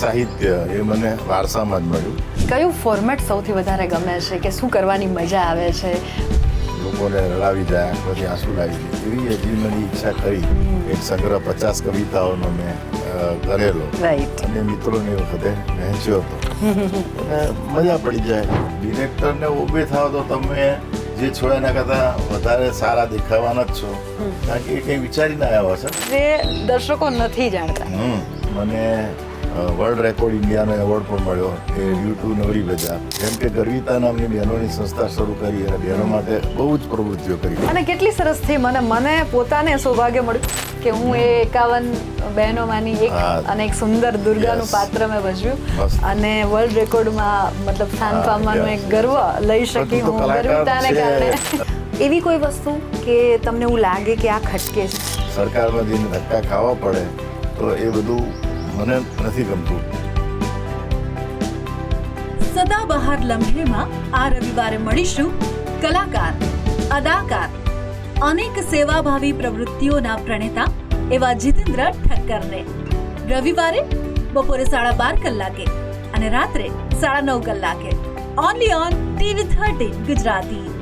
સાહિત્ય એ મને વારસામાં જ મળ્યું. કયું ફોર્મેટ સૌથી વધારે ગમે છે કે શું કરવાની મજા આવે છે? લોકોને રડાવી જાય પછી આંસુ લાવી દે એવી હજી મારી ઈચ્છા કરી. એક સંગ્રહ પચાસ કવિતાઓનો મેં કરેલો. અને મિત્રોને વખતે વહેંચ્યો હતો. અને મજા પડી જાય. ડિરેક્ટરને ઊભે થાવ તો તમે જે છો એના કરતા વધારે સારા દેખાવાના જ છો. કારણ કે કંઈ વિચારીને આવ્યા છે જે દર્શકો નથી જાણતા. મને વર્લ્ડ રેકોર્ડ ઇન્ડિયાનો એવોર્ડ પણ મળ્યો. એ ડ્યુ ટુ નવરી બજાર જેમ કે ગર્વિતા નામની બહેનોની સંસ્થા શરૂ કરી અને બહેનો માટે બહુ જ પ્રવૃત્તિઓ કરી. અને કેટલી સરસ થઈ. મને મને પોતાને સૌભાગ્ય મળ્યું. કે હું એ એકાવન બહેનોમાંની એક અને એક સુંદર દુર્ગાનું પાત્ર મેં ભજવ્યું. અને વર્લ્ડ રેકોર્ડમાં મતલબ સ્થાન પામવાનું એક ગર્વ લઈ શકી હું ગર્વતાને કારણે. એવી કોઈ વસ્તુ કે તમને એવું લાગે કે આ ખટકે છે? સરકારમાં જઈને ધક્કા ખાવા પડે તો એ બધું મને નથી ગમતું. સદાબહાર લમ્હેમાં આ રવિવારે મળીશું કલાકાર અદાકાર અનેક સેવાભાવી પ્રવૃત્તિઓના પ્રણેતા એવા જીતેન્દ્ર ઠક્કરને. રવિવારે બપોરે સાડા બાર કલાકે અને રાત્રે સાડા નવ કલાકે. Only on TV thirty Gujarati.